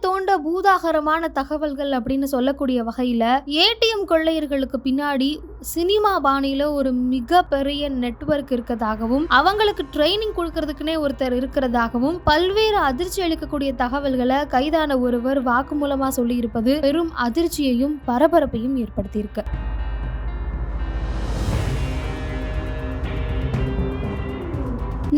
தோண்ட பூதாகரமான தகவல்கள் அப்படின்னு சொல்லக்கூடிய வகையில ஏடிஎம் கொள்ளையர்களுக்கு பின்னாடி சினிமா பாணியில ஒரு மிகப்பெரிய நெட்வொர்க் இருக்கதாகவும் அவங்களுக்கு ட்ரைனிங் கொடுக்கறதுக்குனே ஒருத்தர் இருக்கிறதாகவும் பல்வேறு அதிர்ச்சி அளிக்கக்கூடிய தகவல்களை கைதான ஒருவர் வாக்குமூலமா சொல்லியிருப்பது பெரும் அதிர்ச்சியையும் பரபரப்பையும் ஏற்படுத்தியிருக்கு.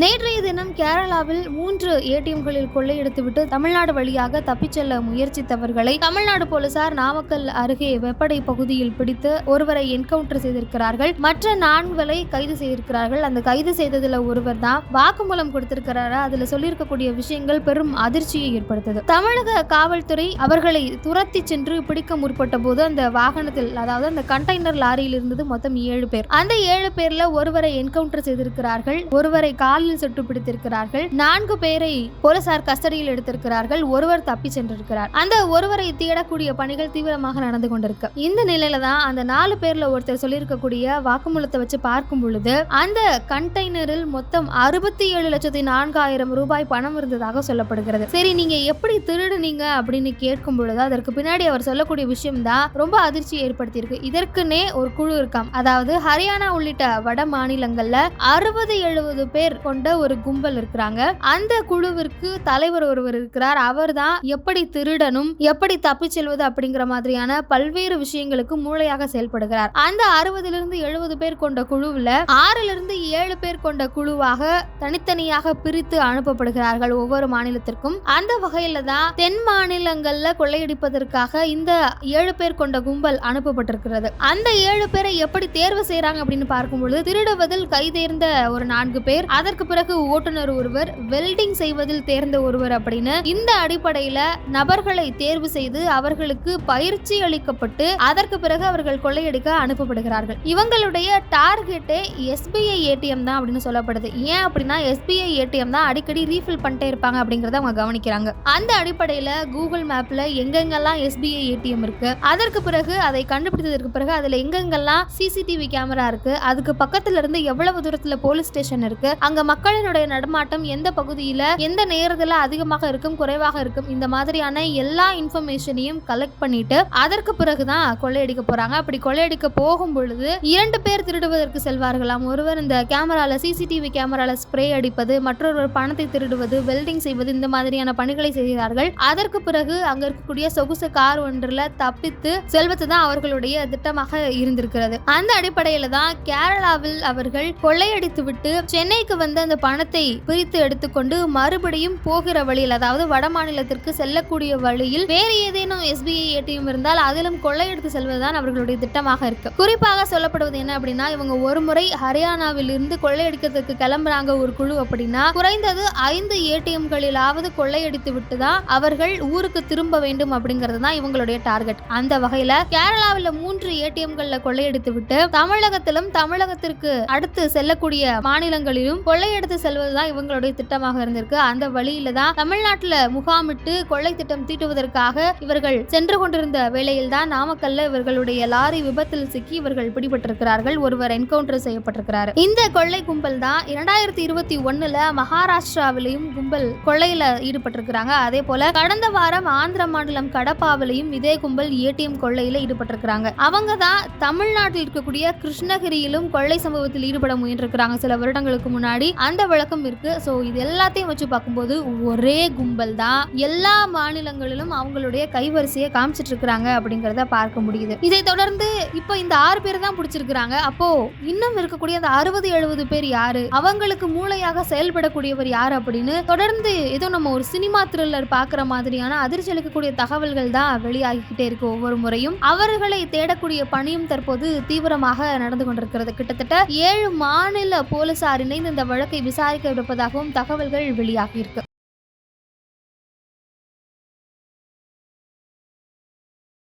நேற்றைய தினம் கேரளாவில் மூன்று ஏடிஎம்களில் கொள்ளையடித்துவிட்டு தமிழ்நாடு வழியாக தப்பிச் செல்ல முயற்சித்தவர்களை தமிழ்நாடு போலீசார் நாமக்கல் அருகே வெப்படை பகுதியில் பிடித்து ஒருவரை என்கவுண்டர் செய்திருக்கிறார்கள். மற்ற நான்குகளை கைது செய்திருக்கிறார்கள். அந்த கைது செய்ததுல ஒருவர் தான் வாக்குமூலம் கொடுத்திருக்கிறாரு? அதுல சொல்லியிருக்கக்கூடிய விஷயங்கள் பெரும் அதிர்ச்சியை ஏற்படுத்தது. தமிழக காவல்துறை அவர்களை துரத்தி சென்று பிடிக்க முற்பட்ட போது அந்த வாகனத்தில் அதாவது அந்த கண்டெய்னர் லாரியில் இருந்தது மொத்தம் ஏழு பேர். அந்த ஏழு பேர்ல ஒருவரை என்கவுண்டர் செய்திருக்கிறார்கள். ஒருவரை காலில் சுட்டு பிடித்திருக்கிறார்கள். நான்கு பேரை போலீசார் கஸ்டடியில் எடுத்திருக்கிறார்கள். ஒருவர் தப்பி சென்றிருக்கிறார். அந்த ஒருவரை தேடக்கூடிய பணிகள் தீவிரமாக நடந்து கொண்டிருக்கு. இந்த நிலையில தான் அந்த நாலு பேர்ல ஒருத்தர் சொல்லியிருக்கக்கூடிய வாக்குமூலத்தை வச்சு பார்க்கும் பொழுது அந்த கண்டெய்னரில் மொத்தம் அறுபத்தி ஏழு லட்சத்தி நான்காயிரம் ரூபாய் பணம் இருந்ததாக சொல்லப்படுகிறது. சரி நீங்க எப்படி திருடுனீங்க அப்படின்னு கேட்கும் பொழுது அதற்கு பின்னாடி அவர் சொல்லக்கூடிய விஷயம் தான் ரொம்ப அதிர்ச்சி ஏற்படுத்தியிருக்கு. இதற்குனே ஒரு குழு இருக்காம். அதாவது ஹரியானா உள்ளிட்ட வட மாநிலங்கள்ல அறுபது எழுபது பேர் கொண்ட ஒரு கும்பல் இருக்கிறாங்க. அந்த குழுவிற்கு தலைவர் ஒருவர் இருக்கிறார். அவர் தான் எப்படி திருடனும் எப்படி தப்பிச் செல்வது அப்படிங்கிற மாதிரியான பல்வேறு விஷயங்களுக்கு மூளையாக செயல்படுகிறார். அந்த அறுபதுல இருந்து எழுபது பேர் கொண்ட குழுவுல ஆறுல இருந்து ஏழு பேர் கொண்ட குழுவாக தனித்தனியாக பிரித்து அனுப்பப்படுகிறார்கள் ஒவ்வொரு மாநிலத்திற்கும். அந்த வகையில தான் தென் மாநிலங்கள்ல கொள்ளையடிப்பதற்காக இந்த ஏழு பேர் கொண்ட கும்பல் அனுப்பப்பட்டிருக்கிறது. அந்த ஏழு பேரை எப்படி தேர்வு செய்யறாங்க அப்படின்னு பார்க்கும்பொழுது திருடுவதில் கைதேர்ந்த ஒரு நான்கு பேர் அதற்கு பிறகு ஓட்டுநர் ஒருவர் வெல்டிங் செய்வதில் தேர்ந்த ஒருவர் அப்படின்னு இந்த அடிப்படையில நபர்களை தேர்வு செய்து அவர்களுக்கு பயிற்சி அளிக்கப்பட்டு அதற்கு பிறகு அவர்கள் கொள்ளையடிக்க அனுப்பப்படுகிறார்கள். இவங்களுடைய டார்கெட்டே எஸ்பிஐ ஏடிஎம் தான் அப்படின்னு சொல்லப்படுது. ஏன் அப்படின்னா எஸ்பிஐ ஏடிஎம் தான் அடிக்கடி ரீஃபில் பண்ணிட்டே இருப்பாங்க அப்படிங்கறத அவங்க கவனிக்கிறாங்க. அந்த அடிப்படையில கூகுள் மேப்ல எங்கெங்கெல்லாம் எஸ்பிஐ ஏடிஎம் இருக்கு அதற்கு பிறகு அதை கண்டுபிடித்ததற்கு பிறகு அதுல எங்கெங்கெல்லாம் சிசிடிவி கேமரா இருக்கு அதுக்கு பக்கத்துல இருந்து எவ்வளவு தூரத்துல போலீஸ் ஸ்டேஷன் இருக்கு அங்க மக்களினுடைய நடமாட்டம் எந்த பகுதியில எந்த நேரத்துல அதிகமாக இருக்கும் குறைவாக இருக்கும் இந்த மாதிரியான எல்லா இன்ஃபர்மேஷனையும் கலெக்ட் பண்ணிட்டு அதற்கு பிறகுதான் கொள்ளையடிக்க போறாங்க. அப்படி கொள்ளையடிக்க போகும் பொழுது இரண்டு பேர் திருடுவதற்கு செல்வார்களாம். ஒருவர் இந்த கேமரால சிசிடிவி கேமரால ஸ்ப்ரே அடிப்பது மற்றொருவர் பணத்தை திருடுவது வெல்டிங் செய்வது இந்த மாதிரியான பணிகளை செய்கிறார்கள். அதற்கு பிறகு அங்க இருக்கக்கூடிய சொகுசு கார் ஒன்றில் தப்பித்து செல்வது தான் அவர்களுடைய திட்டமாக இருந்திருக்கிறது. அந்த அடிப்படையில தான் கேரளாவில் அவர்கள் கொள்ளையடித்து விட்டு சென்னைக்கு வந்து அந்த பணத்தை பிரித்து எடுத்துக்கொண்டு மறுபடியும் போகிற வழியில் அதாவது வட மாநிலத்திற்கு செல்லக்கூடிய வழியில் வேறு ஏதேனும் எஸ்பிஐ ஏடிஎம் இருந்தால் அதிலும் கொள்ளையெடுத்து செல்வதுதான் அவர்களுடைய திட்டமாக இருக்கு. குறிப்பாக சொல்லப்படுவது என்ன அப்படின்னா இவங்க ஒரு முறை ஹரியானாவில் இருந்து கொள்ளையடிக்கிறதுக்கு கிளம்புறாங்க ஒரு குழு அப்படின்னா குறைந்தது ஐந்து ஏடிஎம்களிலாவது கொள்ளையடித்து விட்டு தான் அவர்கள் ஊருக்கு திரும்ப வேண்டும் அப்படிங்கிறது தான் இவங்களுடைய டார்கெட். அந்த வகையில கேரளாவில் மூன்று ஏடிஎம்கள்ல கொள்ளையடித்து விட்டு தமிழகத்திலும் தமிழகத்திற்கு அடுத்து செல்லக்கூடிய மாநிலங்களிலும் கொள்ளையடித்து செல்வதுதான் இவங்களுடைய திட்டமாக இருந்திருக்கு. அந்த வழியில தான் தமிழ்நாட்டுல முகாமிட்டு கொள்ளை திட்டம் தீட்டுவதற்காக இவர்கள் சென்று கொண்டிருந்த வேளையில் தான் நாமக்கல்ல இவர்களுடைய லாரி விபத்தில் சிக்கி இவர்கள் பிடிபட்டிருக்கிறார்கள். ஒருவர் என்கவுண்டர் செய்யப்பட்டிருக்கிறார். இந்த கொள்ளை கும்பல் தான் இரண்டாயிரத்தி இருபத்தி ஒண்ணுல மகாராஷ்டிராவிலையும் கும்பல் கொள்ளையில ஈடுபட்டிருக்கிறாங்க. அதே போல கடந்த வாரம் ஆந்திர மாநிலம் கடப்பாவிலையும் இதே கும்பல் ஏடிஎம் கொள்ளையில ஈடுபட்டிருக்கிறாங்க. அவங்க தான் தமிழ்நாட்டில் இருக்கக்கூடிய கிருஷ்ணகிரியிலும் கொள்ளை சம்பவத்தில் ஈடுபட முயன்றிருக்கிறாங்க. சில வருடங்களுக்கு முன்னாடி அந்த வழக்கம் இருக்கு. ஸோ இது எல்லாத்தையும் வச்சு பார்க்கும்போது ஒரே கும்பல் தான் எல்லா மாநிலங்களிலும் அவங்களுடைய கைவரிசையை காமிச்சிட்டு இருக்கிறாங்க அப்படிங்கிறத பார்க்க முடியுது. இதை தொடர்ந்து இப்போ இந்த ஆறு பேர் தான் பிடிச்சிருக்கிறாங்க. அப்போ இன்னும் இருக்கக்கூடிய அந்த அறுபது எழுபது பேர் யாரு? அவங்களுக்கு மூளையாக செயல்படக்கூடியவர் யார் அப்படின்னு தொடர்ந்து ஏதோ நம்ம ஒரு சினிமா த்ரில்லர் பார்க்குற மாதிரியான அதிர்ச்சி அளிக்கக்கூடிய தகவல்கள் தான் வெளியாகிக்கிட்டே இருக்கு ஒவ்வொரு முறையும். அவர்களை தேடக்கூடிய பணியும் தற்போது தீவிரமாக நடந்து கொண்டிருக்கிறது. கிட்டத்தட்ட ஏழு மாநில போலீசார் இணைந்து இந்த வழக்கை விசாரிக்க இருப்பதாகவும் தகவல்கள் வெளியாகியிருக்கு.